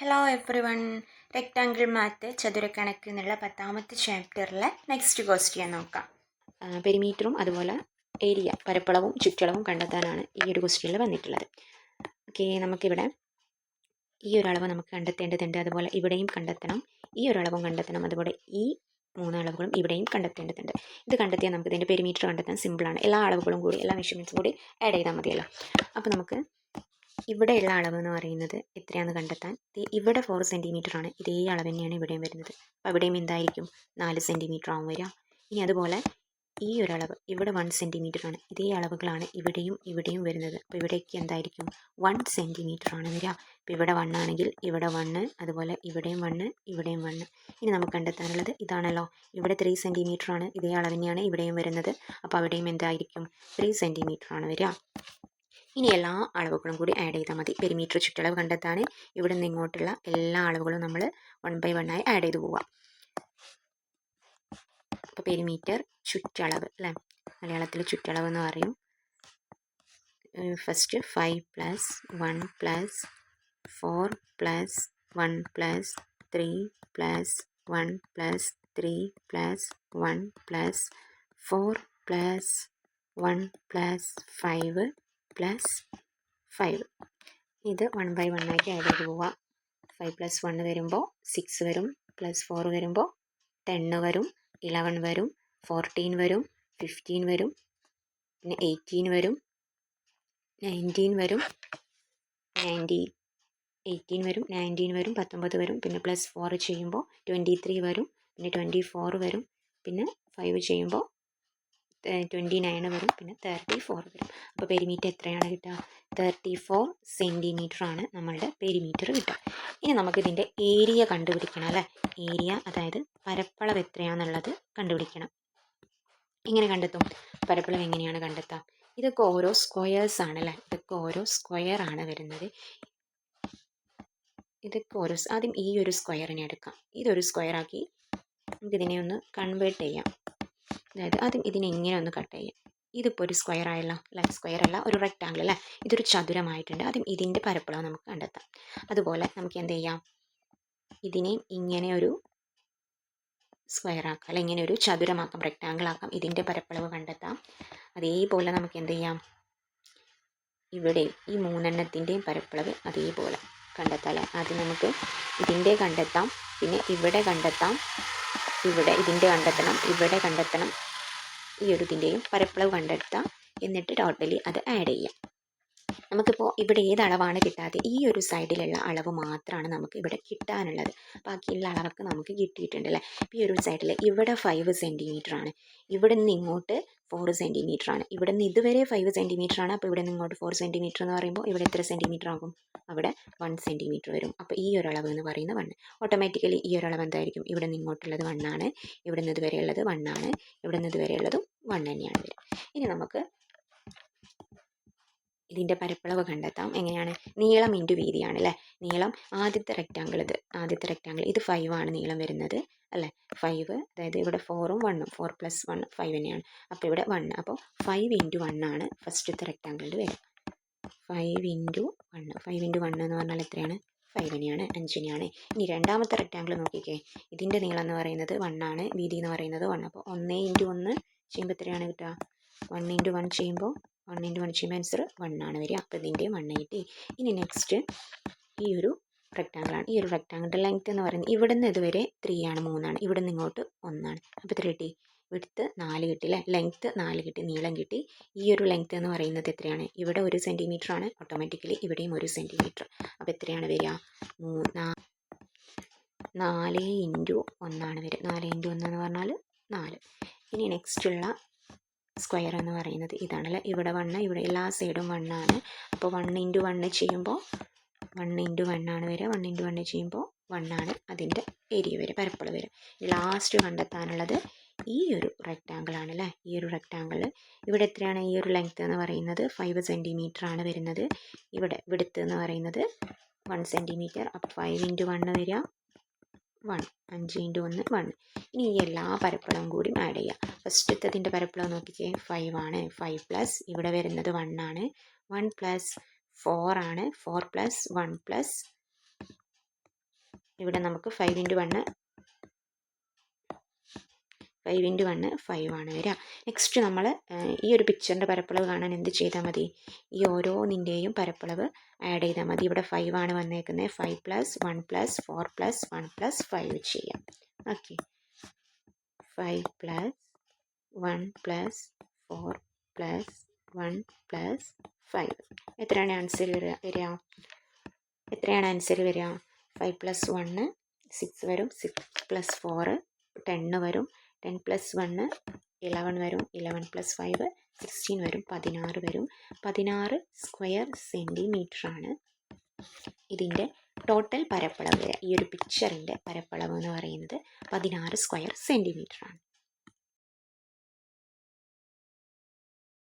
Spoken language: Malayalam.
Hello everyone rectangle math ചതുരക്കണക്ക് എന്നുള്ള പത്താമത്തെ ചാപ്റ്ററിലെ നെക്സ്റ്റ് ക്വസ്റ്റ്യൻ നോക്കാം. പെരിമീറ്ററും അതുപോലെ ഏരിയ പരപ്പളവും ചുറ്റളവും കണ്ടെത്താനാണ് ഈ ഒരു ക്വസ്റ്റ്യനിൽ വന്നിട്ടുള്ളത്. ഓക്കെ നമുക്കിവിടെ ഈ ഒരു അളവ് നമുക്ക് കണ്ടെത്തേണ്ടതുണ്ട്. അതുപോലെ ഇവിടെയും കണ്ടെത്തണം ഈ ഒരു അളവും കണ്ടെത്തണം. അതുപോലെ ഈ മൂന്ന് അളവുകളും ഇവിടെയും കണ്ടെത്തേണ്ടതുണ്ട്. ഇത് കണ്ടെത്തിയാൽ നമുക്ക് ഇതിന്റെ പെരിമീറ്റർ കണ്ടെത്താൻ സിമ്പിളാണ് എല്ലാ അളവുകളും കൂടി എല്ലാ മെഷർമെന്റ്സും കൂടി ആഡ് ചെയ്താൽ മതിയല്ലോ. അപ്പോൾ നമുക്ക് ഇവിടെയുള്ള അളവ് എന്ന് പറയുന്നത് എത്രയാണെന്ന് കണ്ടെത്താൻ? ഇവിടെ ഫോർ ആണ്. ഇതേ അളവ് തന്നെയാണ് ഇവിടെയും വരുന്നത്. അപ്പോൾ ഇവിടെയും എന്തായിരിക്കും? നാല് സെന്റിമീറ്റർ ആവും വരിക. ഇനി അതുപോലെ ഈ ഒരു അളവ് ഇവിടെ വൺ ആണ്. ഇതേ അളവുകളാണ് ഇവിടെയും ഇവിടെയും വരുന്നത്. അപ്പോൾ ഇവിടേക്ക് എന്തായിരിക്കും? വൺ ആണ് വരിക. അപ്പോൾ ഇവിടെ വൺ ആണെങ്കിൽ ഇവിടെ വണ്ണ് അതുപോലെ ഇവിടെയും വണ്ണ് ഇവിടെയും വണ്ണ് ഇനി നമുക്ക് കണ്ടെത്താനുള്ളത് ഇതാണല്ലോ. ഇവിടെ ത്രീ ആണ്. ഇതേ അളവ് തന്നെയാണ് ഇവിടെയും വരുന്നത്. അപ്പോൾ അവിടെയും എന്തായിരിക്കും? ത്രീ ആണ് വരിക. ഇനി എല്ലാ അളവുകളും കൂടി ആഡ് ചെയ്താൽ മതി. പെരിമീറ്റർ ചുറ്റളവ് കണ്ടെത്താൻ ഇവിടെ നിന്ന് ഇങ്ങോട്ടുള്ള എല്ലാ അളവുകളും നമ്മൾ വൺ ബൈ വൺ ആയി ആഡ് ചെയ്ത് പോവാം. അപ്പോൾ പെരിമീറ്റർ ചുറ്റളവ് അല്ലേ? മലയാളത്തിൽ ചുറ്റളവ് എന്ന് പറയും. First five plus one plus four plus one plus three plus one plus three plus one plus four plus one plus five plus five ഇത് വൺ ബൈ വൺ ആഡ് ചെയ്ത് പോവാം. ഫൈവ് പ്ലസ് വൺ വരുമ്പോൾ സിക്സ് വരും. പ്ലസ് ഫോർ വരുമ്പോൾ ടെന്ന് വരും. ഇലവൻ വരും. ഫോർട്ടീൻ വരും. ഫിഫ്റ്റീൻ വരും. പിന്നെ എയ്റ്റീൻ വരും. നയന്റീൻ വരും. നയന്റി എയ്റ്റീൻ വരും. നയന്റീൻ വരും. പത്തൊമ്പത് വരും. പിന്നെ പ്ലസ് ഫോർ ചെയ്യുമ്പോൾ ട്വന്റി ത്രീ വരും. പിന്നെ ട്വന്റി ഫോർ വരും. പിന്നെ ഫൈവ് ചെയ്യുമ്പോൾ ട്വന്റി നയൻ വരും. പിന്നെ തേർട്ടി ഫോർ വരും. അപ്പോൾ പെരിമീറ്റർ എത്രയാണ് കിട്ടുക? തേർട്ടി ഫോർ ആണ് നമ്മളുടെ പെരിമീറ്റർ കിട്ടുക. ഇനി നമുക്കിതിന്റെ ഏരിയ കണ്ടുപിടിക്കണം അല്ലേ? ഏരിയ അതായത് പരപ്പളവ് എത്രയാണെന്നുള്ളത് കണ്ടുപിടിക്കണം. എങ്ങനെ കണ്ടെത്തും? പരപ്പളവ് എങ്ങനെയാണ് കണ്ടെത്താം? ഇതൊക്കെ ഓരോ സ്ക്വയേഴ്സ് ആണല്ലേ ഇതൊക്കെ ഓരോ സ്ക്വയർ ആണ് വരുന്നത്. ഇതൊക്കെ ഓരോ ആദ്യം ഈ ഒരു സ്ക്വയറിനെ എടുക്കാം. ഇതൊരു സ്ക്വയർ ആക്കി നമുക്കിതിനെ ഒന്ന് കൺവേർട്ട് ചെയ്യാം. അതായത് ആദ്യം ഇതിനെ ഇങ്ങനെ ഒന്ന് കട്ട് ചെയ്യാം. ഇതിപ്പോൾ ഒരു സ്ക്വയർ ആയല്ലോ അല്ല? സ്ക്വയർ അല്ല ഒരു റെക്റ്റാങ്കിൾ അല്ലേ? ഇതൊരു ചതുരമായിട്ടുണ്ട്. ആദ്യം ഇതിന്റെ പരപ്പളവ് നമുക്ക് കണ്ടെത്താം. അതുപോലെ നമുക്ക് എന്ത് ചെയ്യാം? ഇതിനെയും ഇങ്ങനെ ഒരു സ്ക്വയർ ആക്കാം അല്ലെങ്കിൽ ഇങ്ങനെ ഒരു ചതുരമാക്കാം റെക്റ്റാങ്കിൾ ആക്കാം ഇതിന്റെ പരപ്പളവ് കണ്ടെത്താം. അതേപോലെ നമുക്ക് എന്ത് ചെയ്യാം? ഇവിടെ ഈ മൂന്നെണ്ണത്തിന്റെയും പരപ്പളവ് അതേപോലെ കണ്ടെത്താം അല്ലേ? ആദ്യം നമുക്ക് ഇതിന്റെ കണ്ടെത്താം പിന്നെ ഇവിടെ കണ്ടെത്താം ഇവിടെ ഇതിന്റെ കണ്ടെത്തണം ഇവിടെ കണ്ടെത്തണം ഈ ഒരു ഇതിന്റെയും പരപ്പളവ് കണ്ടെടുത്താൽ എന്നിട്ട് ടോട്ടലി അത് ആഡ് ചെയ്യാം. നമുക്കിപ്പോൾ ഇവിടെ ഏത് അളവാണ് കിട്ടാതെ ഈ ഒരു സൈഡിലുള്ള അളവ് മാത്രമാണ് നമുക്ക് ഇവിടെ കിട്ടാനുള്ളത്. ബാക്കിയുള്ള അളവൊക്കെ നമുക്ക് കിട്ടിയിട്ടുണ്ട് അല്ലേ? ഈ ഒരു സൈഡിൽ ഇവിടെ ഫൈവ് സെന്റിമീറ്റർ ആണ്. ഇവിടെ നിന്ന് ഇങ്ങോട്ട് ഫോർ സെന്റിമീറ്റർ ആണ്. ഇവിടെ നിന്ന് ഇതുവരെ ഫൈവ് സെന്റിമീറ്റർ ആണ്. അപ്പോൾ ഇവിടെ നിന്ന് ഇങ്ങോട്ട് ഫോർ സെന്റിമീറ്റർ എന്ന് പറയുമ്പോൾ ഇവിടെ എത്ര സെന്റിമീറ്റർ ആകും? അവിടെ വൺ സെന്റിമീറ്റർ വരും. അപ്പോൾ ഈ ഒരു അളവ് എന്ന് പറയുന്നത് വൺ ഓട്ടോമാറ്റിക്കലി ഈ ഒരു അളവ് എന്തായിരിക്കും? ഇവിടെ നിന്ന് ഇങ്ങോട്ടുള്ളത് വണ്ണാണ് ഇവിടെ നിന്ന് ഇതുവരെ ഉള്ളത് വണ്ണാണ് ഇവിടെ നിന്ന് ഇതുവരെ ഉള്ളതും വൺ തന്നെയാണ് വരും ഇനി നമുക്ക് ഇതിന്റെ പരപ്പളവ് കണ്ടെത്താം. എങ്ങനെയാണ്? നീളം ഇന്റു വീതിയാണ് അല്ലേ? നീളം ആദ്യത്തെ റെക്റ്റാങ്കിൾ ഇത്. ആദ്യത്തെ റെക്റ്റാങ്കിൾ ഇത് ഫൈവ് ആണ് നീളം വരുന്നത്. അല്ലേ? ഫൈവ് അതായത് ഇവിടെ ഫോറും വണ്ണും ഫോർ പ്ലസ് വൺ ഫൈവ് തന്നെയാണ്. അപ്പോൾ ഇവിടെ വൺ അപ്പോൾ ഫൈവ് ഇന്റു വണ്ണാണ് ഫസ്റ്റത്തെ റെക്റ്റാങ്കിളിൽ വരിക five into one five into one എന്ന് പറഞ്ഞാൽ എത്രയാണ്? ഫൈവ് തന്നെയാണ് അഞ്ചിനെയാണ് ഇനി രണ്ടാമത്തെ റെക്റ്റാങ്കിൾ നോക്കിക്കേ. ഇതിന്റെ നീളം എന്ന് പറയുന്നത് വണ്ണാണ് വീതി എന്ന് പറയുന്നത് വൺ അപ്പോൾ ഒന്ന് ഇന്റു ഒന്ന് ചെയ്യുമ്പോൾ എത്രയാണ് കിട്ടുക? വൺ ഇന്റു വൺ ചെയ്യുമ്പോൾ വൺ ഇന്റു വൺ ചെയ്യുമ്പോൾ ആൻസർ വണ്ണാണ് വരിക. അപ്പോൾ ഇതിന്റെ വണ്ണ് കിട്ടി ഇനി നെക്സ്റ്റ് ഈ ഒരു റെക്റ്റാങ്കിളാണ് ഈ ഒരു റെക്റ്റാങ്കിളിന്റെ ലെങ്ത് എന്ന് പറയുന്നത് ഇവിടെ നിന്ന് ഇതുവരെ ത്രീ ആണ് മൂന്നാണ്. ഇവിടെ നിന്ന് ഇങ്ങോട്ട് ഒന്നാണ്. അപ്പോൾ എത്ര കിട്ടി. വിടുത്ത് നാല് കിട്ടി അല്ലേ? ലെങ്ത്ത് നാല് കിട്ടി. നീളം കിട്ടി. ഈ ഒരു ലെങ്ത്ത് എന്ന് പറയുന്നത് എത്രയാണ്? ഇവിടെ ഒരു സെന്റിമീറ്റർ ആണ്. ഓട്ടോമാറ്റിക്കലി ഇവിടെയും ഒരു സെന്റിമീറ്റർ അപ്പോൾ എത്രയാണ് വരിക? മൂന്ന് നാല് ഇന്റു ഒന്നാണ് വരിക. നാല് ഇന്റു ഒന്ന് എന്ന് പറഞ്ഞാൽ നാല്. ഇനി നെക്സ്റ്റ് ഉള്ള സ്ക്വയർ എന്ന് പറയുന്നത് ഇതാണല്ലേ ഇവിടെ വണ്ണ് ഇവിടെ എല്ലാ സൈഡും വണ്ണാണ് അപ്പോൾ വൺ ഇന്റു വണ്ണ് ചെയ്യുമ്പോൾ വൺ ഇന്റു ആണ് വരിക. വൺ ഇന്റു വണ്ണ് ചെയ്യുമ്പോൾ ആണ് അതിന്റെ ഏരിയ വരിക പരപ്പളവ് വരിക. ലാസ്റ്റ് കണ്ടെത്താനുള്ളത് ഈ ഒരു റെക്റ്റാങ്കിൾ ആണ് അല്ലേ? ഈ ഒരു റെക്റ്റാങ്കിൾ ഇവിടെ എത്രയാണ്? ഈ ഒരു ലെങ്ത് എന്ന് പറയുന്നത് ഫൈവ് സെന്റിമീറ്റർ ആണ് വരുന്നത്. ഇവിടെ വിടുത്ത് എന്ന് പറയുന്നത് വൺ സെന്റിമീറ്റർ അപ്പോൾ ഫൈവ് ഇന്റു വണ്ണ് വരിക. വൺ അഞ്ച് ഇന്റു ഒന്ന് വൺ ഇനി ഈ എല്ലാ പരപ്പളവും കൂടി ആഡ് ചെയ്യാം ഫസ്റ്റത്തതിന്റെ പരപ്പളവ് നോക്കിക്കേ. ഫൈവ് ആണ്. ഫൈവ് പ്ലസ് ഇവിടെ വരുന്നത് വൺ ആണ്. വൺ പ്ലസ് ഫോർ ആണ്. ഫോർ പ്ലസ് വൺ പ്ലസ് ഇവിടെ നമുക്ക് five into one five into one five ആണ് വരിക. നെക്സ്റ്റ് നമ്മൾ ഈ ഒരു പിക്ചറിന്റെ പരപ്പളവ് കാണാൻ എന്ത് ചെയ്താൽ മതി? ഈ ഓരോന്നിന്റെയും പരപ്പളവ് ആഡ് ചെയ്താൽ മതി. ഇവിടെ ഫൈവ് ആണ് വന്നേക്കുന്നത് five plus one plus four plus one plus five ചെയ്യാം. Okay five plus one plus four plus one plus five എത്രയാണ് ആൻസർ വരിക വരിക? എത്രയാണ് ആൻസർ വരിക? ഫൈവ് പ്ലസ് വണ്ണ് സിക്സ് വരും. സിക്സ് പ്ലസ് ഫോറ് ടെണ്ണ് വരും. ടെൻ പ്ലസ് വണ്ണ് ഇലവൻ വരും. ഇലവൻ പ്ലസ് ഫൈവ് സിക്സ്റ്റീൻ വരും. പതിനാറ് വരും. പതിനാറ് സ്ക്വയർ സെന്റിമീറ്റർ ആണ് ഇതിന്റെ ടോട്ടൽ പരപ്പളവ് ഈ ഒരു പിക്ചറിന്റെ പരപ്പളവ് എന്ന് പറയുന്നത് പതിനാറ് സ്ക്വയർ സെന്റിമീറ്റർ ആണ്